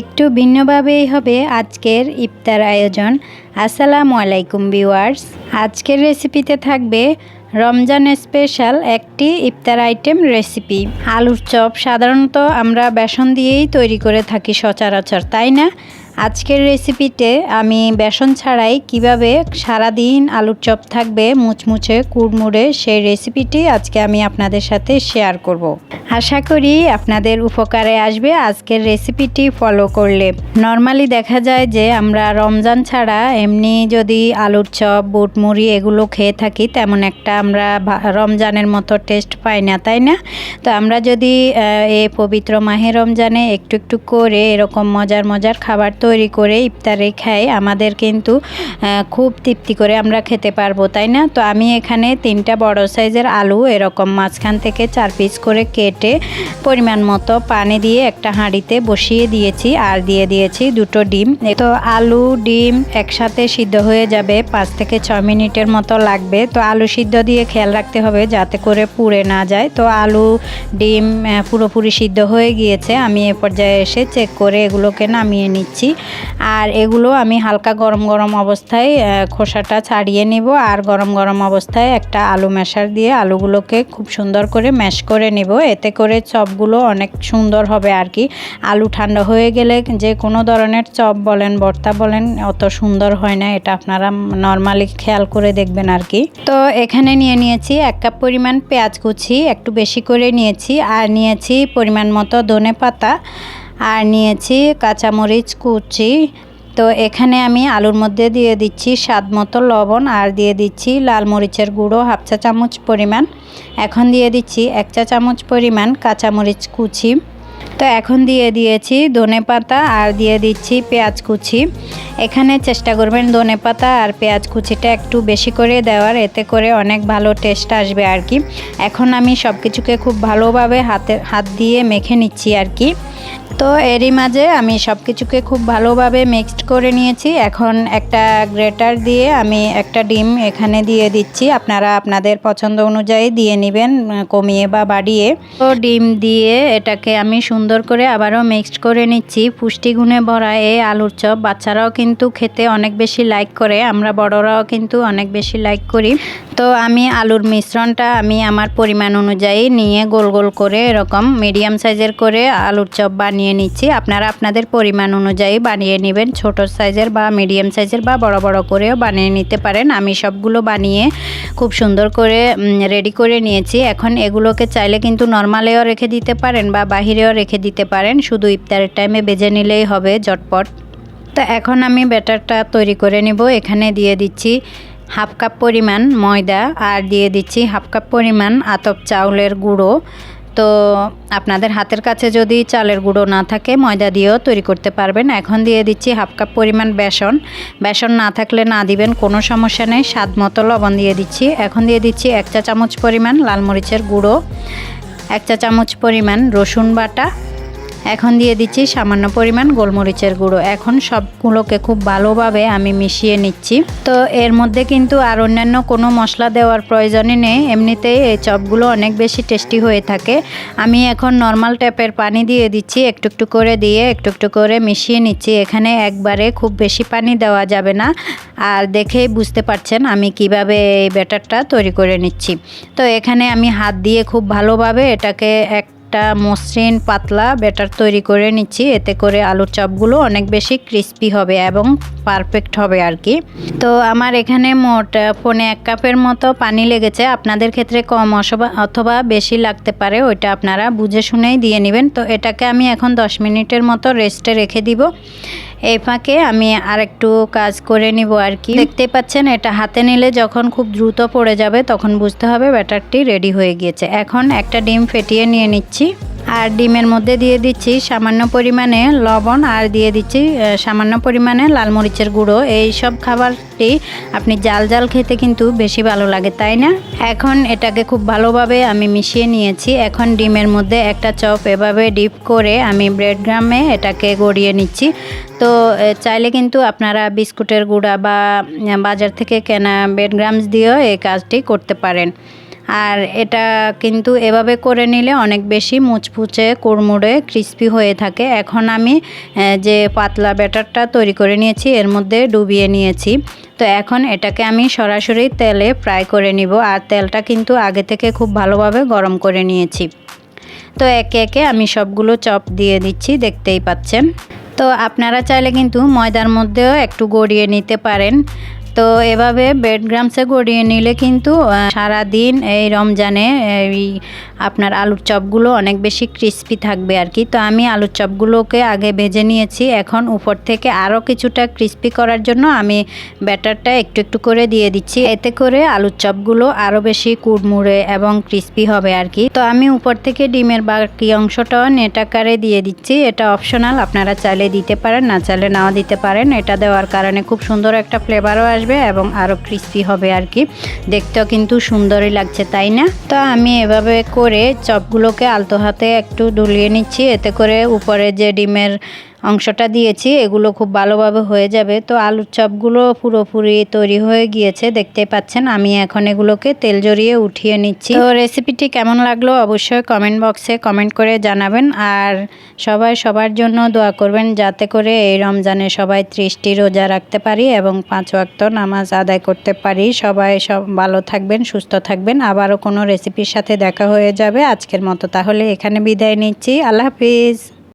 একটু ভিন্নভাবেই হবে আজকের ইফতার আয়োজন। আসসালামু আলাইকুম ভিউয়ার্স। আজকের রেসিপিতে থাকবে রমজান স্পেশাল একটি ইফতার আইটেম রেসিপি। আলুর চপ সাধারণত আমরা বেসন দিয়েই তৈরি করে থাকি সচরাচর, তাই না? আজকের রেসিপিতে আমি বেসন ছাড়াই কীভাবে সারাদিন আলুর চপ থাকবে, মুচমুচে, কুড়মুড়ে, সেই রেসিপিটি আজকে আমি আপনাদের সাথে শেয়ার করব। আশা করি আপনাদের উপকারে আসবে আজকের রেসিপিটি ফলো করলে। নর্মালি দেখা যায় যে আমরা রমজান ছাড়া এমনি যদি আলুর চপ, বুট মুড়ি এগুলো খেয়ে থাকি, তেমন একটা আমরা রমজানের মতো টেস্ট পাই না, তাই না? তো আমরা যদি এই পবিত্র মাহে রমজানে একটু একটু করে এরকম মজার মজার খাবার তৈরি করে ইফতারে খাই, আমাদের কিন্তু খুব তৃপ্তি করে আমরা খেতে পারব, তাই না? তো আমি এখানে তিনটা বড় সাইজের আলু এরকম মাঝখান থেকে চার পিস করে কেটে পরিমাণ মতো পানি দিয়ে একটা হাঁড়িতে বসিয়ে দিয়েছি আর দিয়ে দিয়েছি দুটো ডিম। তো আলু, ডিম একসাথে সিদ্ধ হয়ে যাবে, পাঁচ থেকে ছয় মিনিটের মতো লাগবে। তো আলু সিদ্ধ দিয়ে খেয়াল রাখতে হবে যাতে করে পুড়ে না যায়। তো আলু, ডিম পুরোপুরি সিদ্ধ হয়ে গিয়েছে। আমি এ পর্যায়ে এসে চেক করে এগুলোকে নামিয়ে নিচ্ছি। আর এগুলো আমি হালকা গরম গরম অবস্থায় খোসাটা ছাড়িয়ে নিব। আর গরম গরম অবস্থায় একটা আলু ম্যাশার দিয়ে আলুগুলোকে খুব সুন্দর করে ম্যাশ করে নিব। এতে করে চপগুলো অনেক সুন্দর হবে আর কি। আলু ঠান্ডা হয়ে গেলে যে কোনো ধরনের চপ বলেন, ভর্তা বলেন, অত সুন্দর হয় না, এটা আপনারা নর্মালি খেয়াল করে দেখবেন আর কি। তো এখানে নিয়ে নিয়েছি এক কাপ পরিমাণ পেঁয়াজ কুচি, একটু বেশি করে নিয়েছি, আর নিয়েছি পরিমাণ মতো ধনে পাতা, আর নিয়েছি কাঁচামরিচ কুচি তো এখানে আমি আলুর মধ্যে দিয়ে দিচ্ছি স্বাদ মতো লবণ আর দিয়ে দিচ্ছি লাল মরিচের গুঁড়ো হাফ চা চামচ পরিমাণ। এখন দিয়ে দিচ্ছি এক চা চামচ পরিমাণ কাঁচামরিচ কুচি। তো এখন দিয়ে দিয়েছি ধনে পাতা আর দিয়ে দিচ্ছি পেঁয়াজ কুচি। এখানে চেষ্টা করবেন ধনে পাতা আর পেঁয়াজ কুচিটা একটু বেশি করে দেওয়ার, এতে করে অনেক ভালো টেস্ট আসবে আর কি। এখন আমি সব কিছুকে খুব ভালোভাবে হাতে, হাত দিয়ে মেখে নিচ্ছি আর কি। তো এরই মাঝে আমি সব কিছুকে খুব ভালোভাবে মিক্সড করে নিয়েছি। এখন একটা গ্রেটার দিয়ে আমি একটা ডিম এখানে দিয়ে দিচ্ছি। আপনারা আপনাদের পছন্দ অনুযায়ী দিয়ে নেবেন, কমিয়ে বা বাড়িয়ে। তো ডিম দিয়ে এটাকে আমি সুন্দর করে আবারও মিক্সড করে নিচ্ছি। পুষ্টিগুণে ভরা এই আলুর চপ। বাচ্চারাও কিন্তু খেতে অনেক বেশি লাইক করে। আমরা বড়রাও কিন্তু অনেক বেশি লাইক করি। তো আমি আলুর মিশ্রণটা আমি আমার পরিমাণ অনুযায়ী নিয়ে গোল গোল করে এরকম মিডিয়াম সাইজের করে আলুর চপ বানিয়ে নিচ্ছি। আপনারা আপনাদের পরিমাণ অনুযায়ী বানিয়ে নেবেন। ছোট সাইজের বা মিডিয়াম সাইজের বা বড় বড় করেও বানিয়ে নিতে পারেন। আমি সবগুলো বানিয়ে খুব সুন্দর করে রেডি করে নিয়েছি। এখন এগুলোকে চাইলে কিন্তু নর্মালেও রেখে দিতে পারেন বা বাহিরেও রেখে দিতে পারেন। শুধু ইফতারের টাইমে বেজে নিলেই হবে ঝটপট। তো এখন আমি ব্যাটারটা তৈরি করে নিব। এখানে দিয়ে দিচ্ছি হাফ কাপ পরিমাণ ময়দা আর দিয়ে দিচ্ছি হাফ কাপ পরিমাণ আতপ চাউলের গুঁড়ো। তো আপনাদের হাতের কাছে যদি চালের গুঁড়ো না থাকে, ময়দা দিয়েও তৈরি করতে পারবেন। এখন দিয়ে দিচ্ছি হাফ কাপ পরিমাণ বেসন। বেসন না থাকলে না দিবেন, কোনো সমস্যা নেই। স্বাদ মতো লবণ দিয়ে দিচ্ছি। এখন দিয়ে দিচ্ছি এক চা চামচ পরিমাণ লাল মরিচের গুঁড়ো, এক চা চামচ পরিমাণ রসুন বাটা এখন দিয়ে দিচ্ছি সামান্য পরিমাণ গোলমরিচের গুঁড়ো। এখন সবগুলোকে খুব ভালোভাবে আমি মিশিয়ে নিচ্ছি। তো এর মধ্যে কিন্তু আর অন্যান্য কোনো মশলা দেওয়ার প্রয়োজনই নেই। এমনিতেই এই চপগুলো অনেক বেশি টেস্টি হয়ে থাকে। আমি এখন নর্মাল ট্যাপের পানি দিয়ে দিচ্ছি, একটু একটু করে দিয়ে একটু একটু করে মিশিয়ে নিচ্ছি। এখানে একবারে খুব বেশি পানি দেওয়া যাবে না। আর দেখেই বুঝতে পারছেন আমি কীভাবে এই ব্যাটারটা তৈরি করে নিচ্ছি। তো এখানে আমি হাত দিয়ে খুব ভালোভাবে এটাকে এক একটা মসৃণ পাতলা ব্যাটার তৈরি করে নিচ্ছি। এতে করে আলুর চপগুলো অনেক বেশি ক্রিস্পি হবে এবং পারফেক্ট হবে আর কি। তো আমার এখানে মোট ফোনে এক কাপের মতো পানি লেগেছে। আপনাদের ক্ষেত্রে কম অথবা বেশি লাগতে পারে, ওইটা আপনারা বুঝে শুনেই দিয়ে নেবেন। তো এটাকে আমি এখন দশ মিনিটের মতো রেস্টে রেখে দিব। এই ফাঁকে আমি আর একটু কাজ করে নিব আর কি। দেখতে পাচ্ছেন, এটা হাতে নিলে যখন খুব দ্রুত পড়ে যাবে, তখন বুঝতে হবে ব্যাটারটি রেডি হয়ে গিয়েছে। এখন একটা ডিম ফেটিয়ে নিয়ে নিচ্ছি। আর ডিমের মধ্যে দিয়ে দিচ্ছি সামান্য পরিমাণে লবণ আর দিয়ে দিচ্ছি সামান্য পরিমাণে লাল মরিচের গুঁড়ো। এই সব খাবারটি আপনি জাল জাল খেতে কিন্তু বেশি ভালো লাগে, তাই না? এখন এটাকে খুব ভালোভাবে আমি মিশিয়ে নিয়েছি। এখন ডিমের মধ্যে একটা চপ এভাবে ডিপ করে আমি ব্রেড গ্রামে এটাকে গড়িয়ে নিচ্ছি। তো চাইলে কিন্তু আপনারা বিস্কুটের গুঁড়া বা বাজার থেকে কেনা ব্রেড গ্রামস দিয়েও এই কাজটি করতে পারেন। আর এটা কিন্তু এভাবে করে নিলে অনেক বেশি মুচপুচে কুড়মুড়ে ক্রিস্পি হয়ে থাকে। এখন আমি যে পাতলা ব্যাটারটা তৈরি করে নিয়েছি, এর মধ্যে ডুবিয়ে নিয়েছি। তো এখন এটাকে আমি সরাসরি তেলে ফ্রাই করে নিব। আর তেলটা কিন্তু আগে থেকে খুব ভালোভাবে গরম করে নিয়েছি। তো একে একে আমি সবগুলো চপ দিয়ে দিচ্ছি, দেখতেই পাচ্ছেন। তো আপনারা চাইলে কিন্তু ময়দার মধ্যেও একটু গড়িয়ে নিতে পারেন। তো এভাবে ব্রেড গ্রামসে গড়িয়ে নিলে কিন্তু সারা দিন এই রমজানে এই আপনার আলুর চপগুলো অনেক বেশি ক্রিস্পি থাকবে আর কি। তো আমি আলুর চপগুলোকে আগে ভেজে নিয়েছি, এখন উপর থেকে আরও কিছুটা ক্রিস্পি করার জন্য আমি ব্যাটারটা একটু একটু করে দিয়ে দিচ্ছি। এতে করে আলুর চপগুলো আরও বেশি কুড়মুড়ে এবং ক্রিস্পি হবে আর কি। তো আমি উপর থেকে ডিমের বাকি অংশটাও নেট আকারে দিয়ে দিচ্ছি। এটা অপশনাল আপনারা চাইলে দিতে পারেন, না চাইলে নাও দিতে পারেন। এটা দেওয়ার কারণে খুব সুন্দর একটা ফ্লেভারও আসবে এবং আরও ক্রিস্পি হবে আর কি দেখতেও কিন্তু সুন্দরই লাগছে, তাই না? তো আমি এভাবে করে চপগুলোকে আলতো হাতে একটু দুলিয়ে নিচ্ছি, এতে করে উপরে যে ডিমের অংশটা দিয়েছি, এগুলো খুব ভালোভাবে হয়ে যাবে। তো আলুর চপগুলো পুরোপুরি তৈরি হয়ে গিয়েছে দেখতে পাচ্ছেন। আমি এখন এগুলোকে তেল জড়িয়ে উঠিয়ে নিচ্ছি। তো রেসিপিটি কেমন লাগল অবশ্যই কমেন্ট বক্সে কমেন্ট করে জানাবেন। আর সবাই সবার জন্য দোয়া করবেন, যাতে করে এই রমজানে সবাই ত্রিশটি রোজা রাখতে পারি এবং পাঁচ ওয়াক্ত নামাজ আদায় করতে পারি। সবাই সব ভালো থাকবেন, সুস্থ থাকবেন। আবারও কোনো রেসিপির সাথে দেখা হয়ে যাবে। আজকের মতো তাহলে এখানে বিদায় নিচ্ছি। আল্লাহ হাফিজ।